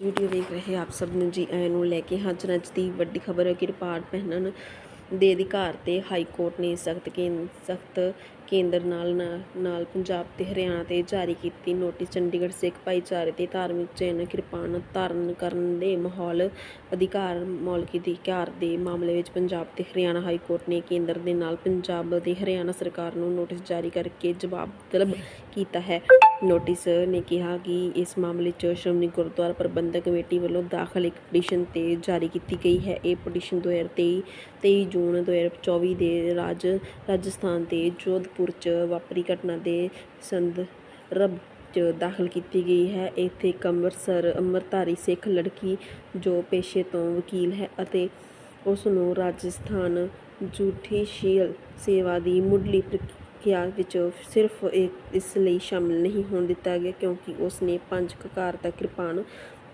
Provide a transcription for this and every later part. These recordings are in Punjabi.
ਵੀਡੀਓ ਵੇਖ ਰਹੇ ਆਪ ਸਭ ਨੂੰ ਜੀ ਆਇਆਂ ਨੂੰ ਲੈ ਕੇ ਹਾਜ਼ਰ ਅੱਜ ਦੀ ਵੱਡੀ ਖਬਰ ਹੈ ਕਿ ਰਿਪਾਰਟ ਪਹਿਨਣ ਦੇ ਅਧਿਕਾਰ ਤੇ ਹਾਈ ਕੋਰਟ ਨੇ ਸਖਤ ਸਖਤ ਕੇਂਦਰ ਨਾਲ ਨਾਲ ਪੰਜਾਬ ਤੇ ਹਰਿਆਣਾ ਤੇ ਜਾਰੀ ਕੀਤੀ ਨੋਟਿਸ। ਚੰਡੀਗੜ੍ਹ ਸਿੱਖ ਭਾਈਚਾਰੇ ਤੇ ਧਾਰਮਿਕ ਚਿੰਨ੍ਹ ਕਿਰਪਾਨ ਧਾਰਨ ਕਰਨ ਦੇ ਮਾਹੌਲ ਅਧਿਕਾਰ ਮੌਲਿਕ ਅਧਿਕਾਰ ਦੇ ਮਾਮਲੇ ਵਿੱਚ ਪੰਜਾਬ ਤੇ ਹਰਿਆਣਾ ਹਾਈ ਕੋਰਟ ਨੇ ਕੇਂਦਰ ਦੇ ਨਾਲ ਪੰਜਾਬ ਤੇ ਹਰਿਆਣਾ ਸਰਕਾਰ ਨੂੰ ਨੋਟਿਸ ਜਾਰੀ ਕਰਕੇ ਜਵਾਬ ਤਲਬ ਕੀਤਾ ਹੈ। ਨੋਟਿਸ ਨੇ ਕਿਹਾ ਕਿ ਇਸ ਮਾਮਲੇ 'ਚ ਸ਼੍ਰੋਮਣੀ ਗੁਰਦੁਆਰਾ ਪ੍ਰਬੰਧਕ ਕਮੇਟੀ ਵੱਲੋਂ ਦਾਖਲ ਇੱਕ ਪਟੀਸ਼ਨ ਤੇ ਜਾਰੀ ਕੀਤੀ ਗਈ ਹੈ। ਇਹ ਪਟੀਸ਼ਨ 2023 23 ਜੂਨ 2024 ਦੇ ਰਾਜ, ਰਾਜਸਥਾਨ ਦੇ ਜੋਧਪੁਰ 'ਚ ਵਾਪਰੀ ਘਟਨਾ ਦੇ ਸੰਦਰਭ 'ਚ ਦਾਖਲ ਕੀਤੀ ਗਈ ਹੈ। ਇੱਥੇ ਇੱਕ ਅੰਮ੍ਰਿਤਸਰ, ਅੰਮ੍ਰਿਤਧਾਰੀ ਸਿੱਖ ਲੜਕੀ ਜੋ ਪੇਸ਼ੇ ਤੋਂ ਵਕੀਲ ਹੈ ਅਤੇ ਉਸ ਨੂੰ ਰਾਜਸਥਾਨ ਜੁਡੀਸ਼ੀਅਲ ਸੇਵਾ ਦੀ ਮੁੱਢਲੀ ਪ੍ਰਕਿਰਿਆ ਵਿੱਚ ਸਿਰਫ ਇਸ ਲਈ ਸ਼ਾਮਲ ਨਹੀਂ ਹੋਣ ਦਿੱਤਾ ਗਿਆ ਕਿਉਂਕਿ ਉਸ ਨੇ ਪੰਜ ਕਕਾਰ ਤੱਕ ਕਿਰਪਾਨ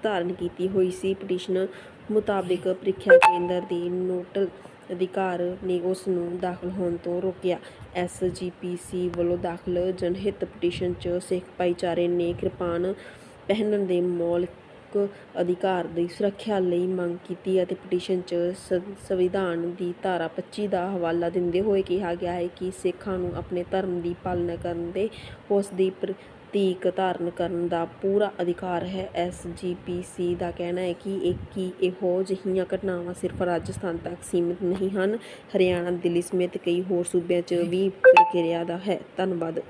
ਧਾਰਨ ਕੀਤੀ ਹੋਈ ਸੀ। ਪਟੀਸ਼ਨ ਮੁਤਾਬਿਕ ਪ੍ਰੀਖਿਆ ਕੇਂਦਰ ਦੀ ਨੋਟਲ ਅਧਿਕਾਰ ਨੇ ਉਸ ਨੂੰ ਦਾਖਲ ਹੋਣ ਤੋਂ ਰੋਕਿਆ। ਐਸਜੀਪੀਸੀ ਵੱਲੋਂ ਦਾਖਲ ਜਨਹਿਤ ਪਟੀਸ਼ਨ 'ਚ ਸਿੱਖ ਭਾਈਚਾਰੇ ਨੇ ਕਿਰਪਾਨ ਪਹਿਨਣ ਦੇ ਮੌਲਿਕ ਅਧਿਕਾਰ ਦੀ ਸੁਰੱਖਿਆ ਲਈ ਮੰਗ ਕੀਤੀ ਅਤੇ ਪਟੀਸ਼ਨ 'ਚ ਸੰ- ਸੰਵਿਧਾਨ ਦੀ ਧਾਰਾ 25 ਦਾ ਹਵਾਲਾ ਦਿੰਦੇ ਹੋਏ ਕਿਹਾ ਗਿਆ ਹੈ ਕਿ ਸਿੱਖਾਂ ਨੂੰ ਆਪਣੇ ਧਰਮ ਦੀ ਪਾਲਣਾ ਕਰਨ ਦੇ ਉਸ ਦੀ ਪ੍ਰਤੀਕ ਧਾਰਨ ਕਰਨ ਦਾ ਪੂਰਾ ਅਧਿਕਾਰ ਹੈ। ਐਸ ਜੀ ਪੀ ਸੀ ਦਾ ਕਹਿਣਾ ਹੈ ਕਿ ਇਹ ਕਿ ਇਹੋ ਜਿਹੀਆਂ ਘਟਨਾਵਾਂ ਸਿਰਫ ਰਾਜਸਥਾਨ ਤੱਕ ਸੀਮਿਤ ਨਹੀਂ ਹਨ। ਹਰਿਆਣਾ, ਦਿੱਲੀ ਸਮੇਤ ਕਈ ਹੋਰ ਸੂਬਿਆਂ 'ਚ ਵੀ ਪ੍ਰਕਿਰਿਆ ਦਾ ਹੈ। ਧੰਨਵਾਦ।